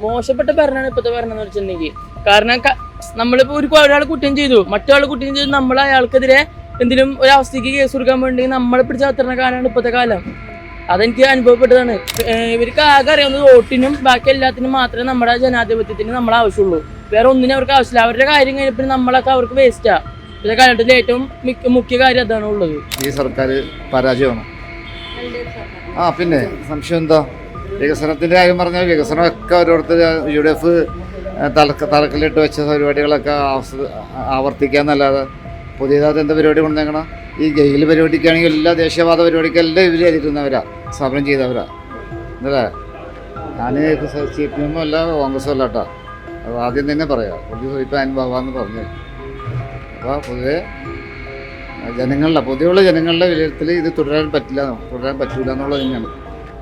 മോശപ്പെട്ട ഭരണമാണ് ഇപ്പോഴത്തെ ഭരണം എന്ന് വെച്ചിട്ടുണ്ടെങ്കിൽ കാരണം നമ്മളിപ്പോ ഒരു ഒരാൾ കുറ്റം ചെയ്തു. മറ്റൊരാൾ കുറ്റം ചെയ്തു നമ്മൾ അയാൾക്കെതിരെ എന്തെങ്കിലും ഒരു അവസ്ഥയ്ക്ക് കേസ് കൊടുക്കാൻ വേണ്ടി നമ്മളെ പിടിച്ച അത്തരണ കാലമാണ് ഇപ്പോഴത്തെ കാലം. അതെനിക്ക് അനുഭവപ്പെട്ടതാണ്. ഇവർക്ക് ആകെ അറിയാവുന്നത് വോട്ടിനും ബാക്കി എല്ലാത്തിനും മാത്രമേ നമ്മുടെ ജനാധിപത്യത്തിന് നമ്മൾ ആവശ്യമുള്ളൂ. വേറെ ഒന്നിനും അവർക്ക് ആവശ്യമില്ല. അവരുടെ കാര്യം കഴിഞ്ഞപ്പോൾ നമ്മളൊക്കെ അവർക്ക് വേസ്റ്റാ ഇപ്പോഴത്തെ കാലഘട്ടത്തിൽ ഏറ്റവും മിക്ക- മുഖ്യ കാര്യം അതാണ് ഉള്ളത്. ഈ സർക്കാർ പരാജയമാണ്? ആ പിന്നെ സംശയം എന്താ? വികസനത്തിന്റെ കാര്യം പറഞ്ഞാൽ വികസനമൊക്കെ ഓരോരുത്തർ യു ഡി എഫ് തലക്ക് തലക്കിലിട്ട് വെച്ച പരിപാടികളൊക്കെ ആവർത്തിക്കുക ആവർത്തിക്കാന്നല്ലാതെ പുതിയതായിട്ട് എന്താ പരിപാടി കൊണ്ടുവന്നേക്കണം? ഈ ഗെയിൽ പരിപാടിക്കാണെങ്കിൽ എല്ലാ ദേശീയവാദ പരിപാടിക്കെല്ലാം ഇവർ എതിരുന്നവരാ സമരം ചെയ്തവരാ. എന്നല്ലേ ഞാൻ സി പി എമ്മും അല്ല കോൺഗ്രസും അല്ല കേട്ടോ. അത് ആദ്യം തന്നെ പറയാം. പുതിയ ഇപ്പം അനുഭവമാണെന്ന് പറഞ്ഞു. അപ്പോൾ പൊതുവെ ജനങ്ങളുടെ പൊതുവെയുള്ള ജനങ്ങളുടെ വിലയിരുത്തൽ ഇത് തുടരാൻ പറ്റില്ല തുടരാൻ പറ്റില്ല എന്നുള്ളത് തന്നെയാണ്.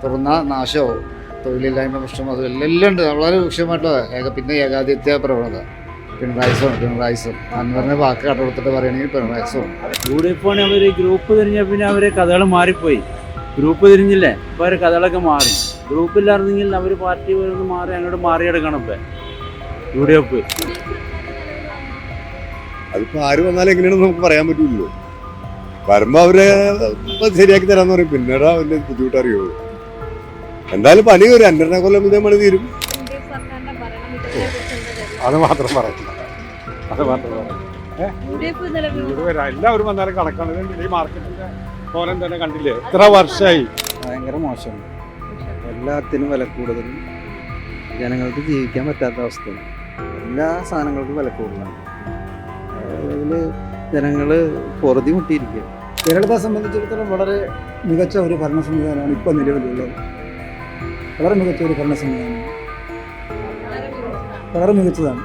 തുറന്ന നാശവും തൊഴിലില്ലായ്മ പ്രശ്നം അത് എല്ലാം ഉണ്ട്. വളരെ രൂക്ഷമായിട്ടുള്ള ഏക പിന്നെ ഏകാധിത്യ പ്രവണത. പിണറായിസും പിണറായിസും അന്ന് പറഞ്ഞ വാക്ക് കടമെടുത്തിട്ട് പറയുകയാണെങ്കിൽ പിണറായിസും യു ഡി എഫ് ആണ് അവർ ഗ്രൂപ്പ് തിരിഞ്ഞ പിന്നെ അവരെ കഥകൾ മാറിപ്പോയി. ഗ്രൂപ്പ് തിരിഞ്ഞില്ലേ? അപ്പോൾ അവർ കഥകളൊക്കെ മാറി. ഗ്രൂപ്പില്ലായിരുന്നെങ്കിൽ അവർ പാർട്ടി വരുന്നു മാറി അങ്ങോട്ട് മാറിയെടുക്കണം ഇപ്പം. യു ഡി എഫ് അതിപ്പോ ആര് വന്നാലും എങ്ങനെയാണെന്ന് നമുക്ക് പറയാൻ പറ്റില്ലല്ലോ വരുമ്പോ അവരെ ശരിയാക്കി തരാന്ന് പറയും. പിന്നീട് അവന്റെ ബുദ്ധിമുട്ട് അറിയുള്ളൂ. എന്തായാലും പണി ഒരു അന്നരണ കൊല്ലം ഇതേ പണി തീരും. അത് മാത്രം പറയില്ല അത് മാത്രം പറയില്ല ഇതുവരെ എല്ലാവരും വന്നാലും കണക്കാണ് ഈ മാർക്കറ്റിന്റെ കോലം തന്നെ കണ്ടില്ലേ? എത്ര വർഷമായി ഭയങ്കര മോശമാണ്. എല്ലാത്തിനും വില കൂടുതലും ജനങ്ങൾക്ക് ജീവിക്കാൻ പറ്റാത്ത അവസ്ഥയാണ്. എല്ലാ സാധനങ്ങൾക്കും വില കൂടുതലാണ്. അതിൽ ജനങ്ങൾ പൊറുതി മുട്ടിയിരിക്കുക കേരളത്തെ സംബന്ധിച്ചിടത്തോളം വളരെ മികച്ച ഒരു ഭരണ സംവിധാനമാണ് ഇപ്പോൾ നിലവിലുള്ളത്. വളരെ മികച്ച ഒരു ഭരണ സംവിധാനം. വളരെ മികച്ചതാണ്.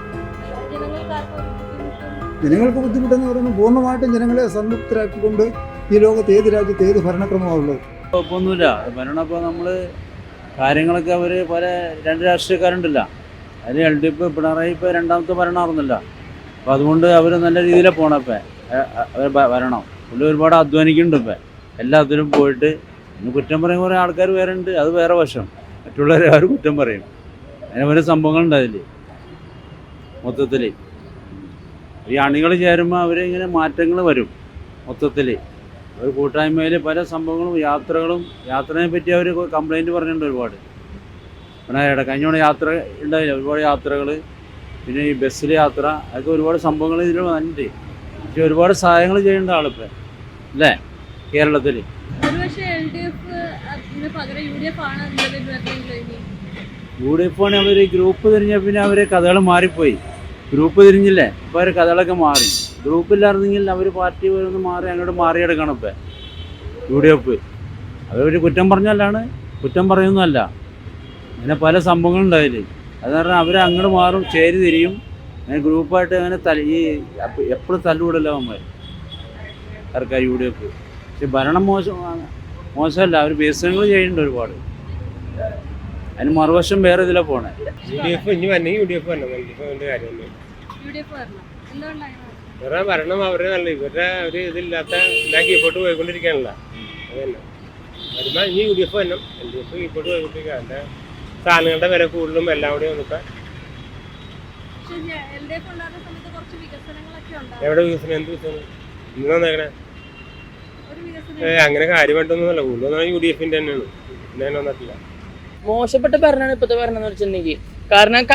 ജനങ്ങൾക്ക് ബുദ്ധിമുട്ടെന്ന് പറയുമ്പോൾ പൂർണമായിട്ടും ജനങ്ങളെ സംതൃപ്തരാക്കിക്കൊണ്ട് ഈ ലോകത്ത് ഏത് രാജ്യത്ത് ഏത് ഭരണക്രമമാണുള്ളത് കുഴപ്പമൊന്നുമില്ല. ഭരണം ഇപ്പോൾ നമ്മൾ കാര്യങ്ങളൊക്കെ അവർ പല രണ്ട് രാഷ്ട്രീയക്കാരുണ്ടല്ല. അതിൽ എൽ ഡി എഫ് പിണറായി ഇപ്പോൾ രണ്ടാമത്തെ ഭരണമാറുന്നില്ല അപ്പോൾ അതുകൊണ്ട് അവർ നല്ല രീതിയിലാണ് പോകണം ഇപ്പം. അവർ വരണം പുള്ളി ഒരുപാട് അധ്വാനിക്കുന്നുണ്ട് ഇപ്പം. എല്ലാത്തിലും പോയിട്ട് ഇന്ന് കുറ്റം പറയും കുറേ ആൾക്കാർ വേറെ ഉണ്ട് അത് വേറെ വശം. മറ്റുള്ളവരെ അവർ കുറ്റം പറയും. അങ്ങനെ പല സംഭവങ്ങൾ ഉണ്ടായില്ലേ മൊത്തത്തിൽ ഈ അണികൾ ചേരുമ്പോൾ അവരിങ്ങനെ മാറ്റങ്ങൾ വരും മൊത്തത്തിൽ ഒരു കൂട്ടായ്മയിൽ പല സംഭവങ്ങളും യാത്രകളും യാത്രയെ പറ്റി അവർ കംപ്ലൈന്റ് പറഞ്ഞിട്ടുണ്ട് ഒരുപാട്. പിന്നെ കഴിഞ്ഞ തവണ യാത്ര ഉണ്ടായില്ല? ഒരുപാട് യാത്രകൾ പിന്നെ ഈ ബസ്സിൽ യാത്ര അതൊക്കെ ഒരുപാട് സംഭവങ്ങൾ ഇതിൽ വന്നിട്ട് ഒരുപാട് സഹായങ്ങൾ ചെയ്യേണ്ട ആളിപ്പോൾ അല്ലേ? കേരളത്തിൽ യു ഡി എഫ് ആണ് അവർ ഗ്രൂപ്പ് തിരിഞ്ഞ പിന്നെ അവർ കഥകൾ മാറിപ്പോയി. ഗ്രൂപ്പ് തിരിഞ്ഞില്ലേ? അപ്പോൾ അവർ കഥകളൊക്കെ മാറി. ഗ്രൂപ്പില്ലായിരുന്നെങ്കിൽ അവർ പാർട്ടി ഒന്ന് മാറി അങ്ങോട്ട് മാറിയെടുക്കണം ഇപ്പം. യു ഡി എഫ് അവരൊരു കുറ്റം പറഞ്ഞല്ലാണ് കുറ്റം പറയുന്നതല്ല. അങ്ങനെ പല സംഭവങ്ങളും അതിൽ അത് കാരണം അവർ അങ്ങോട്ട് മാറും ചേരി തിരിയും. അങ്ങനെ ഗ്രൂപ്പായിട്ട് അങ്ങനെ തല ഈ എപ്പോഴും തല്ലുകൂടല്ലോ അവന്മാർ സർക്കാർ യു ഡി എഫ് പക്ഷെ ഭരണം മോശം മോശമല്ല അവർ വികസനങ്ങൾ ചെയ്യുന്നുണ്ട് ഒരുപാട്. അതിന് മറുവശം വേറെ ഇതിലാണ് പോണേ. യു ഡി എഫ് ഇനി വന്നെങ്കിൽ യു ഡി എഫ് വരണം എൽ ഡി എഫ് കാര്യമൊന്നും യു ഡി എഫ് വരണം എന്തുകൊണ്ടാണ് ഇവരുടെ ഭരണം അവരെ നല്ല ഇവരുടെ ഒരു ഇതില്ലാത്ത എല്ലാ കീപ്പോട്ട് പോയിക്കൊണ്ടിരിക്കുകയാണല്ലോ അത് തന്നെ വരുമ്പോൾ ഇനി യു ഡി എഫ് വരണം. എൽ ഡി എഫ് കീപ്പോട്ട് പോയിക്കൊണ്ടിരിക്കുക അതിന്റെ സാധനങ്ങളുടെ വില കൂടുതലും എല്ലാം കൂടി നമുക്ക് എവിടെ വികസനം? എന്ത് വികസനം? ഇന്ന് ഏ അങ്ങനെ കാര്യമായിട്ടൊന്നുമല്ല. കൂടുതലും യു ഡി എഫിന്റെ തന്നെയാണ്. മോശപ്പെട്ട ഭരണമാണ് ഇപ്പോഴത്തെ ഭരണം എന്ന് വെച്ചിട്ടുണ്ടെങ്കിൽ. കാരണം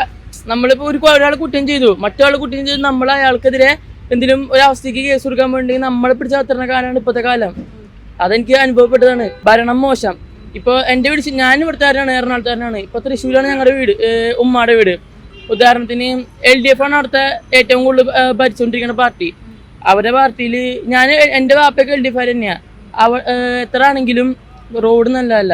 നമ്മളിപ്പോ ഒരു ഒരാൾ കുറ്റം ചെയ്തു. മറ്റൊരാൾ കുറ്റം ചെയ്തു നമ്മൾ അയാൾക്കെതിരെ എന്തിനും ഒരു അവസ്ഥയ്ക്ക് കേസ് കൊടുക്കാൻ വേണ്ടി നമ്മളെ പിടിച്ച അത്തരണ കാലമാണ് ഇപ്പോഴത്തെ കാലം. അതെനിക്ക് അനുഭവപ്പെട്ടതാണ്. ഭരണം മോശം. ഇപ്പോൾ എന്റെ വീട് ഞാൻ ഇവിടുത്തുകാരനാണ് എറണാകുളത്തുകാരനാണ്. ഇപ്പോൾ തൃശ്ശൂരാണ് ഞങ്ങളുടെ വീട്. ഉമ്മാടെ വീട്. ഉദാഹരണത്തിന് എൽ ഡി എഫ് ആണ് അവിടുത്തെ ഏറ്റവും കൂടുതൽ ഭരിച്ചുകൊണ്ടിരിക്കുന്ന പാർട്ടി. അവരുടെ പാർട്ടിയിൽ ഞാൻ എന്റെ വാപ്പയൊക്കെ എൽ ഡി തന്നെയാണ് അവ എത്ര ആണെങ്കിലും റോഡ് നല്ലതല്ല.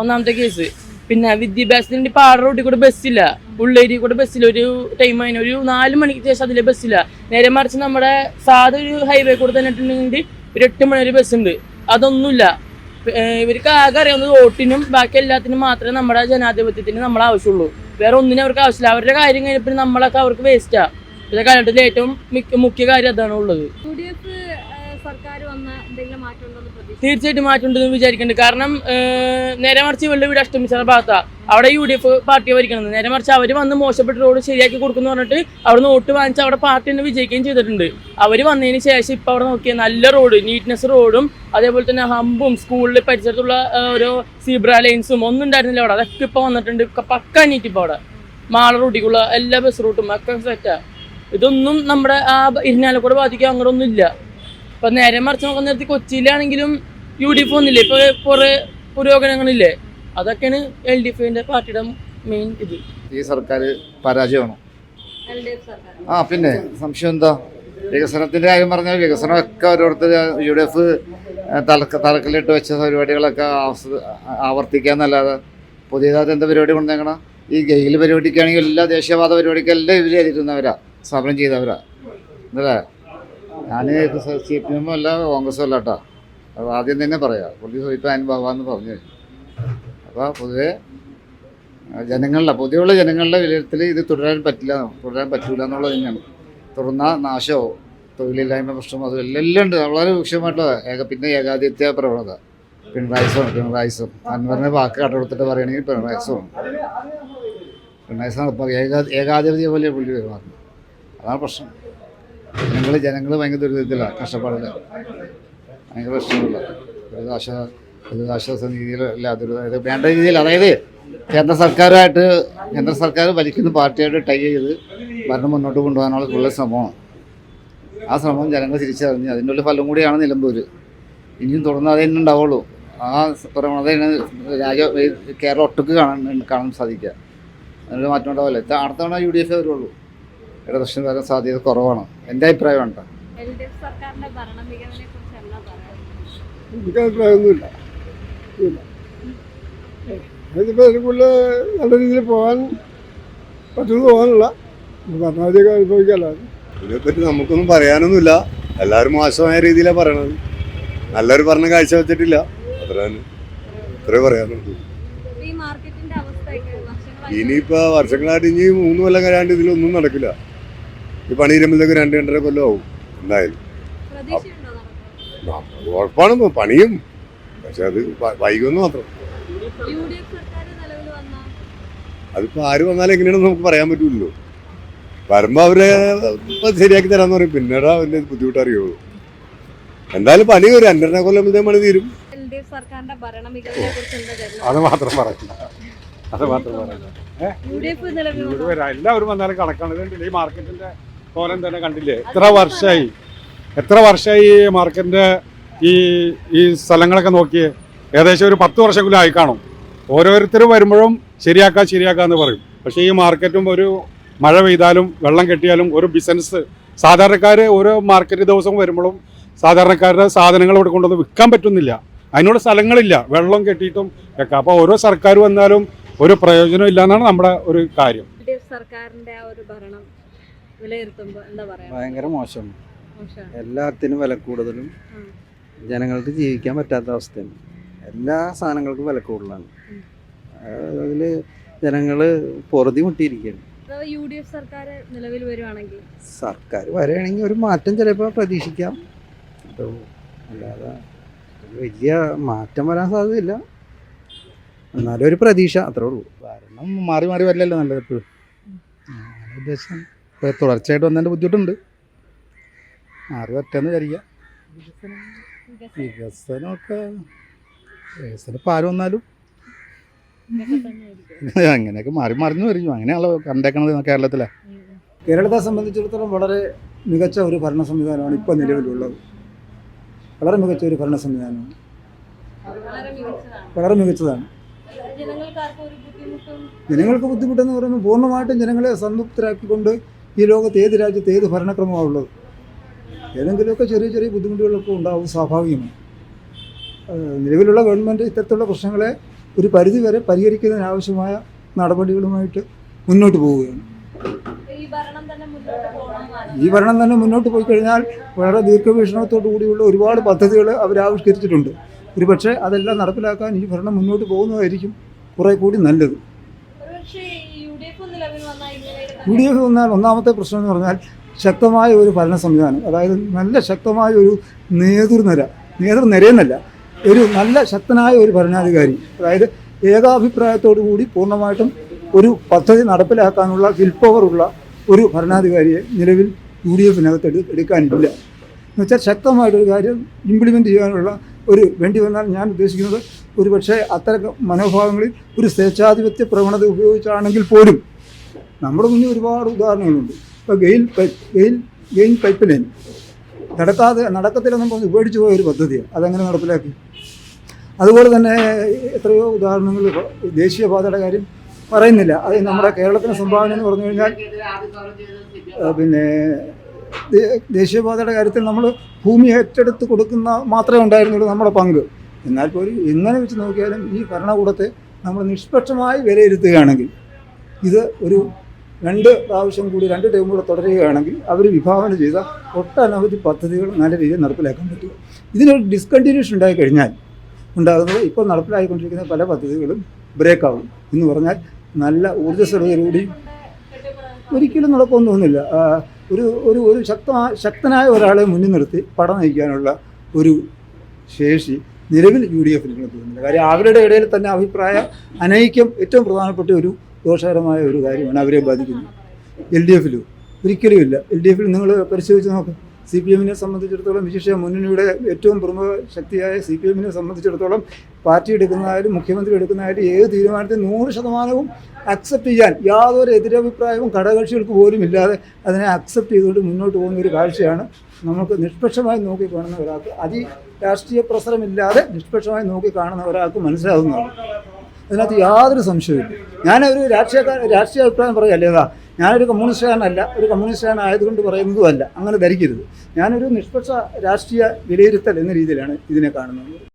ഒന്നാമത്തെ കേസ് പിന്നെ വിദ്യാഭ്യാസത്തിന് വേണ്ടി പാട റോഡിൽ കൂടെ ബസ്സില്ല ഉള്ളേരി കൂടെ ബസ്സില്ല ഒരു ടൈം അതിന് ഒരു നാല് മണിക്ക് ശേഷം അതിലെ ബസ്സില്ല നേരെ മറിച്ച് നമ്മുടെ സാധ ഒരു ഹൈവേ കൂടെ തന്നെ ഇട്ടുണ്ടെങ്കിൽ ഒരു എട്ട് മണി ഒരു ബസ് ഉണ്ട്. അതൊന്നുമില്ല. ഇവർക്ക് ആകെ അറിയാവുന്നത് വോട്ടിനും ബാക്കി എല്ലാത്തിനും മാത്രമേ നമ്മുടെ ജനാധിപത്യത്തിന് നമ്മൾ ആവശ്യമുള്ളൂ. വേറെ ഒന്നിനും അവർക്ക് ആവശ്യമില്ല. അവരുടെ കാര്യം കഴിഞ്ഞപ്പോൾ നമ്മളൊക്കെ അവർക്ക് വേസ്റ്റാ ഇപ്പോഴത്തെ കാലഘട്ടത്തിൽ ഏറ്റവും മിക്ക- മുഖ്യ കാര്യം അതാണ് ഉള്ളത്. തീർച്ചയായിട്ടും മാറ്റമുണ്ടെന്ന് വിചാരിക്കുന്നുണ്ട്. കാരണം നേരെ മറിച്ച് ഇവരുടെ വീട് അഷ്ടമിച്ചാൽ ഭാഗത്താണ് അവിടെ യു ഡി എഫ് പാർട്ടിയെ ഭരിക്കണത്. നേരെ മറിച്ച് അവർ വന്ന് മോശപ്പെട്ട റോഡ് ശരിയാക്കി കൊടുക്കുന്നു പറഞ്ഞിട്ട് അവിടെ നോട്ട് വോട്ട് വാങ്ങിച്ച് അവിടെ പാർട്ടി തന്നെ വിജയിക്കുകയും ചെയ്തിട്ടുണ്ട്. അവർ വന്നതിന് ശേഷം ഇപ്പോൾ അവിടെ നോക്കിയ നല്ല റോഡ് നീറ്റ്നെസ് റോഡും അതേപോലെ തന്നെ ഹമ്പും സ്കൂളിൽ പരിസരത്തുള്ള ഓരോ സീബ്ര ലൈൻസും ഒന്നും ഉണ്ടായിരുന്നില്ല അവിടെ. അതൊക്കെ ഇപ്പോൾ വന്നിട്ടുണ്ട്. പക്കാ നീറ്റ് ഇപ്പോൾ അവിടെ. മാള റൂട്ടിക്കുള്ള എല്ലാ ബസ് റൂട്ടും ഒക്കെ സെറ്റാ ഇതൊന്നും നമ്മുടെ ആ ഇരിഞ്ഞാലക്കൂടെ ബാധിക്കുക അങ്ങനെ ഒന്നും ഇല്ല. ഇപ്പൊ നേരെ മറിച്ച് നോക്കുന്ന നേരത്തെ കൊച്ചിയിലാണെങ്കിലും യു ഡി എഫ് ഒന്നില്ലേ ഇപ്പൊ കുറെ പുരോഗമനങ്ങളില്ലേ? അതൊക്കെയാണ് എൽ ഡി എഫിന്റെ പാർട്ടിയുടെ മെയിൻ ഇത്. ഈ സർക്കാർ പരാജയമാണോ? ആ പിന്നെ സംശയം എന്താ? വികസനത്തിന്റെ കാര്യം പറഞ്ഞാൽ വികസനമൊക്കെ ഓരോരുത്തർ യു ഡി എഫ് തലക്ക് തലക്കിലിട്ട് വെച്ച പരിപാടികളൊക്കെ ആവർത്തിക്കാന്നല്ലാതെ പുതിയതായിട്ട് എന്താ പരിപാടി കൊണ്ടുവന്നേക്കണം? ഈ ഗെയിൽ പരിപാടിക്കാണെങ്കിൽ എല്ലാ ദേശീയവാദ പരിപാടിക്കെല്ലാം ഇവർ എതിരുന്നവരാ സമരം ചെയ്തവരാണ് അല്ലേ ഞാൻ സി പി എമ്മും അല്ല കോൺഗ്രസും അല്ല കേട്ടോ അത് ആദ്യം തന്നെ പറയാം പുള്ളി ഇപ്പം അനുഭവമാണെന്ന് പറഞ്ഞു. അപ്പോൾ പൊതുവേ ജനങ്ങളുടെ പൊതുവെയുള്ള ജനങ്ങളുടെ വിലയിരുത്തൽ ഇത് തുടരാൻ പറ്റില്ല തുടരാൻ പറ്റില്ല എന്നുള്ളത് തന്നെയാണ്. തുടർന്ന നാശമോ തൊഴിലില്ലായ്മ പ്രശ്നം അത് എല്ലാം ഉണ്ട്. വളരെ രൂക്ഷമായിട്ടുള്ള ഏക പിന്നെ ഏകാധിപത്യ പ്രവണത. പിണറായിസും പിണറായിസും. അൻവറിനെ വാക്ക് കടകൊടുത്തിട്ട് പറയുകയാണെങ്കിൽ പിണറായിസമാണ് പിണറായിസാണ് ഇപ്പോൾ ഏകാ ഏകാധിപതിയെ പോലെ പുള്ളി പെരുമാറുന്നത്. അതാണ് പ്രശ്നം. ജനങ്ങൾ ജനങ്ങൾ ഭയങ്കര ദുരിതത്തിലാണ് കഷ്ടപ്പാടില്ല ഭയങ്കര പ്രശ്നമില്ല ദുരിതാശ്വാസ ദുരിതാശ്വാസ രീതിയിലല്ല ദുരിത ഇത് വേണ്ട രീതിയിൽ അതായത് കേന്ദ്ര സർക്കാരുമായിട്ട് കേന്ദ്ര സർക്കാർ ഭരിക്കുന്ന പാർട്ടിയായിട്ട് ടൈ ചെയ്ത് ഭരണം മുന്നോട്ട് കൊണ്ടുപോകാനുള്ള ഉള്ള ശ്രമമാണ്. ആ ശ്രമം ജനങ്ങൾ തിരിച്ചറിഞ്ഞ് അതിന്റെ ഒരു ഫലം കൂടിയാണ് നിലമ്പൂർ ഇനിയും തുടർന്ന് അത് തന്നെ ഉണ്ടാവുള്ളൂ. ആ പ്രവണതയാണ് രാജ കേരളം ഒട്ടുക്ക് കാണാൻ കാണാൻ സാധിക്കുക. അതിനൊരു മാറ്റം ഉണ്ടാവില്ല. അടുത്തവണ അടുത്ത തവണ യു ഡി എഫ് വരുള്ളൂ. ഇടതുപക്ഷം വരാൻ സാധ്യത കുറവാണ്. എന്റെ അഭിപ്രായം ഉണ്ടോ എനിക്ക് അഭിപ്രായമൊന്നുമില്ല. ഇതിപ്പോൾ ഇതിനുള്ളിൽ നല്ല രീതിയിൽ പോകാൻ പറ്റുന്ന തോന്നുന്നില്ല ഭരണാധികം അനുഭവിക്കാമല്ലോ ഇതിനെപ്പറ്റി നമുക്കൊന്നും പറയാനൊന്നുമില്ല. എല്ലാവരും മോശമായ രീതിയിലാണ് പറയണത്. നല്ലൊരു ഭരണം കാഴ്ചവെച്ചിട്ടില്ല അത്ര തന്നെ. ഇത്രേ പറയാനുള്ളൂ. ഈ മാർക്കറ്റിന്റെ അവസ്ഥയൊക്കെ വർഷങ്ങളായി ഇനിയിപ്പോ വർഷങ്ങളായിട്ട് ഇനി മൂന്ന് കൊല്ലം കഴിയാണ്ട് ഇതിലൊന്നും നടക്കില്ല. ഈ പണി ഇരുമ്പത്തേക്ക് രണ്ട് രണ്ടര കൊല്ലം ആവും എന്തായാലും. ഉറപ്പാണ് പണിയും. പക്ഷെ അത് വൈകുമെന്ന് മാത്രം. അതിപ്പോ ആര് വന്നാലും എങ്ങനെയാണെന്ന് നമുക്ക് പറയാൻ പറ്റൂല്ലോ വരുമ്പോ അവരെ ശരിയാക്കി തരാന്ന് പറയും. പിന്നീട് അവന്റെ ബുദ്ധിമുട്ടറിയുള്ളൂ എന്തായാലും പണി ഒരു രണ്ടര കൊല്ലം പണി തീരും. അത് മാത്രം പറയില്ല അത് മാത്രം വരാം. എല്ലാവരും വന്നാലും കണക്കാണ്. ഈ മാർക്കറ്റിന്റെ കോലം തന്നെ കണ്ടില്ലേ? എത്ര വർഷമായി എത്ര വർഷമായി ഈ മാർക്കറ്റിന്റെ ഈ ഈ സ്ഥലങ്ങളൊക്കെ നോക്കിയേ? ഏകദേശം ഒരു പത്ത് വർഷമെങ്കിലും ആയി കാണും. ഓരോരുത്തരും വരുമ്പോഴും ശരിയാക്കാം ശരിയാക്കാന്ന് പറയും. പക്ഷേ ഈ മാർക്കറ്റും ഒരു മഴ പെയ്താലും വെള്ളം കെട്ടിയാലും ഒരു ബിസിനസ് സാധാരണക്കാർ ഓരോ മാർക്കറ്റ് ദിവസവും വരുമ്പോഴും സാധാരണക്കാരുടെ സാധനങ്ങൾ ഇവിടെ കൊണ്ടുവന്ന് വിൽക്കാൻ പറ്റുന്നില്ല. അതിനുള്ള സ്ഥലങ്ങളില്ല. വെള്ളം കെട്ടിയിട്ടും വെക്കാം അപ്പോൾ ഓരോ സർക്കാർ വന്നാലും ഒരു പ്രയോജനം ഇല്ല എന്നാണ് നമ്മുടെ ഒരു കാര്യം. സർക്കാരിന്റെ ആ ഒരു ഭരണം വിലയിരുത്തുമ്പോ എന്താ പറയാ? ഭയങ്കര മോശം. മോശമാണ് എല്ലാത്തിനും വില കൂടുതലും ജനങ്ങൾക്ക് ജീവിക്കാൻ പറ്റാത്ത അവസ്ഥയാണ്. എല്ലാ സാധനങ്ങൾക്കും വില കൂടുതലാണ്. അതിൽ ജനങ്ങൾ പൊറുതി മുട്ടിയിരിക്കുകയാണ്. യു ഡി എഫ് സർക്കാർ നിലവിൽ വരുവാണെങ്കിൽ? സർക്കാർ വരികയാണെങ്കിൽ ഒരു മാറ്റം ചിലപ്പോൾ പ്രതീക്ഷിക്കാം. അപ്പോൾ അല്ലാതെ വലിയ മാറ്റം വരാൻ സാധ്യതയില്ല. എന്നാലും ഒരു പ്രതീക്ഷ അത്രേ ഉള്ളൂ. കാരണം മാറി മാറി വരില്ലല്ലോ നല്ലത് എപ്പോഴും. ഉദ്ദേശം ഇപ്പോൾ തുടർച്ചയായിട്ട് വന്നതിന്റെ ബുദ്ധിമുട്ടുണ്ട്. മാറി പറ്റാന്ന് വിചാരിക്കാം വികസനമൊക്കെ വികസനം ഇപ്പോൾ ആര് വന്നാലും. അങ്ങനെയൊക്കെ മാറി മറിഞ്ഞു വരും അങ്ങനെയാണല്ലോ കണ്ടേക്കണത് കേരളത്തിലെ. കേരളത്തെ സംബന്ധിച്ചിടത്തോളം വളരെ മികച്ച ഒരു ഭരണ സംവിധാനമാണ് ഇപ്പോൾ നിലവിലുള്ളത്. വളരെ മികച്ച ഒരു ഭരണ സംവിധാനമാണ്. വളരെ മികച്ചതാണ്. ജനങ്ങൾക്ക് ബുദ്ധിമുട്ടെന്ന് പറയുമ്പോൾ പൂർണമായിട്ടും ജനങ്ങളെ സംതൃപ്തരാക്കിക്കൊണ്ട് ഈ ലോകത്ത് ഏത് രാജ്യത്ത് ഏത് ഭരണക്രമമാണ് ഉള്ളത്? ഏതെങ്കിലുമൊക്കെ ചെറിയ ചെറിയ ബുദ്ധിമുട്ടുകളൊക്കെ ഉണ്ടാവും സ്വാഭാവികമാണ് നിലവിലുള്ള ഗവൺമെന്റ് ഇത്തരത്തിലുള്ള പ്രശ്നങ്ങളെ ഒരു പരിധിവരെ പരിഹരിക്കുന്നതിനാവശ്യമായ നടപടികളുമായിട്ട് മുന്നോട്ട് പോവുകയാണ്. ഈ ഭരണം തന്നെ മുന്നോട്ട് പോകണമെന്നാണ് ഈ ഭരണം തന്നെ മുന്നോട്ട് പോയി കഴിഞ്ഞാൽ വളരെ ദീർഘവീക്ഷണത്തോടു കൂടിയുള്ള ഒരുപാട് പദ്ധതികൾ അവർ ആവിഷ്കരിച്ചിട്ടുണ്ട്. ഒരുപക്ഷെ അതെല്ലാം നടപ്പിലാക്കാൻ ഈ ഭരണം മുന്നോട്ട് പോകുന്നതായിരിക്കും കുറേ കൂടി നല്ലത് ഒരുപക്ഷെ യു ഡി എഫ് നിലവിൽ വന്നാൽ ഇങ്ങനെയൊക്കെ യു ഡി എഫ് വന്നാൽ ഒന്നാമത്തെ പ്രശ്നം എന്ന് പറഞ്ഞാൽ ശക്തമായ ഒരു ഭരണ സംവിധാനം. അതായത് നല്ല ശക്തമായ ഒരു നേതൃനിര നേതൃനിരയെന്നല്ല ഒരു നല്ല ശക്തനായ ഒരു ഭരണാധികാരി. അതായത് ഏകാഭിപ്രായത്തോടു കൂടി പൂർണമായിട്ടും ഒരു പദ്ധതി നടപ്പിലാക്കാനുള്ള വിൽ പവറുള്ള ഒരു ഭരണാധികാരിയെ നിലവിൽ യു ഡി എഫിനകത്ത് എടു എടുക്കാനില്ല. എന്നുവെച്ചാൽ ശക്തമായിട്ടൊരു കാര്യം ഇംപ്ലിമെന്റ് ചെയ്യാനുള്ള ഒരു വേണ്ടി വന്നാൽ ഞാൻ ഉദ്ദേശിക്കുന്നത് ഒരു പക്ഷേ അത്തരം മനോഭാവങ്ങളിൽ ഒരു സ്വേച്ഛാധിപത്യ പ്രവണത ഉപയോഗിച്ചാണെങ്കിൽ പോലും നമ്മുടെ മുന്നിൽ ഒരുപാട് ഉദാഹരണങ്ങളുണ്ട്. ഇപ്പോൾ ഗെയിൽ ഗെയിൽ ഗെയിൻ പൈപ്പ് ലൈൻ നടക്കാതെ നടക്കത്തില്ലെന്നും പറഞ്ഞ് ഉപേക്ഷിച്ച് പോയ ഒരു പദ്ധതിയാണ്. അതെങ്ങനെ നടപ്പിലാക്കി? അതുപോലെ തന്നെ എത്രയോ ഉദാഹരണങ്ങൾ ദേശീയപാതയുടെ കാര്യം പറയുന്നില്ല. അത് നമ്മുടെ കേരളത്തിന് സംഭാവന എന്ന് പറഞ്ഞു കഴിഞ്ഞാൽ പിന്നെ ദേശീയപാതയുടെ കാര്യത്തിൽ നമ്മൾ ഭൂമി ഏറ്റെടുത്ത് കൊടുക്കുന്ന മാത്രമേ ഉണ്ടായിരുന്നുള്ളൂ നമ്മുടെ പങ്ക്. എന്നാൽ പോലും എങ്ങനെ വെച്ച് നോക്കിയാലും ഈ ഭരണകൂടത്തെ നമ്മൾ നിഷ്പക്ഷമായി വിലയിരുത്തുകയാണെങ്കിൽ ഇത് ഒരു രണ്ട് പ്രാവശ്യം കൂടി രണ്ട് ടൈം കൂടെ തുടരുകയാണെങ്കിൽ അവർ വിഭാവന ചെയ്ത ഒട്ടനവധി പദ്ധതികൾ നല്ല രീതിയിൽ നടപ്പിലാക്കാൻ പറ്റും. ഇതിനൊരു ഡിസ്കണ്ടിന്യൂഷൻ ഉണ്ടായി കഴിഞ്ഞാൽ ഉണ്ടാകുന്നത് ഇപ്പോൾ നടപ്പിലാക്കിക്കൊണ്ടിരിക്കുന്ന പല പദ്ധതികളും ബ്രേക്ക് ആവും. എന്ന് പറഞ്ഞാൽ നല്ല ഊർജസ്വലതയോടുകൂടി ഒരിക്കലും നടക്കുമെന്ന് തോന്നുന്നില്ല. ഒരു ഒരു ഒരു ശക്തമായ ശക്തനായ ഒരാളെ മുന്നിൽ നിർത്തി പടം നയിക്കാനുള്ള ഒരു ശേഷി നിലവിൽ യു ഡി എഫിന് തോന്നുന്നില്ല. കാര്യം അവരുടെ ഇടയിൽ തന്നെ അഭിപ്രായ അനൈക്യം ഏറ്റവും പ്രധാനപ്പെട്ട ഒരു ദോഷകരമായ ഒരു കാര്യമാണ് അവരെ ബാധിക്കുന്നത്. എൽ ഡി എഫിലും ഒരിക്കലുമില്ല എൽ ഡി എഫിൽ നിങ്ങൾ പരിശോധിച്ച് നോക്ക്. സി പി എമ്മിനെ സംബന്ധിച്ചിടത്തോളം വിശേഷ മുന്നണിയുടെ ഏറ്റവും പ്രമുഖ ശക്തിയായ സി പി എമ്മിനെ സംബന്ധിച്ചിടത്തോളം പാർട്ടി എടുക്കുന്നതായാലും മുഖ്യമന്ത്രി എടുക്കുന്നതായാലും ഏത് തീരുമാനത്തെ നൂറ് ശതമാനവും അക്സെപ്റ്റ് ചെയ്യാൻ യാതൊരു എതിരഭിപ്രായവും ഘടകകക്ഷികൾക്ക് പോലും ഇല്ലാതെ അതിനെ അക്സെപ്റ്റ് ചെയ്തുകൊണ്ട് മുന്നോട്ട് പോകുന്ന ഒരു കാഴ്ചയാണ് നമുക്ക് നിഷ്പക്ഷമായി നോക്കി കാണുന്ന ഒരാൾക്ക്. അതി രാഷ്ട്രീയ പ്രസരമില്ലാതെ നിഷ്പക്ഷമായി നോക്കി കാണുന്ന ഒരാൾക്ക് മനസ്സിലാവുന്നതാണ്. അതിനകത്ത് യാതൊരു സംശയവും ഞാനൊരു രാഷ്ട്രീയക്കാർ രാഷ്ട്രീയ അഭിപ്രായം പറയല്ലേ അതാ ഞാനൊരു കമ്മ്യൂണിസ്റ്റുകാരനല്ല ഒരു കമ്മ്യൂണിസ്റ്റുകാരനായതുകൊണ്ട് പറയുന്നതുമല്ല. അങ്ങനെ ധരിക്കരുത്. ഞാനൊരു നിഷ്പക്ഷ രാഷ്ട്രീയ വിലയിരുത്തൽ എന്ന രീതിയിലാണ് ഇതിനെ കാണുന്നത്.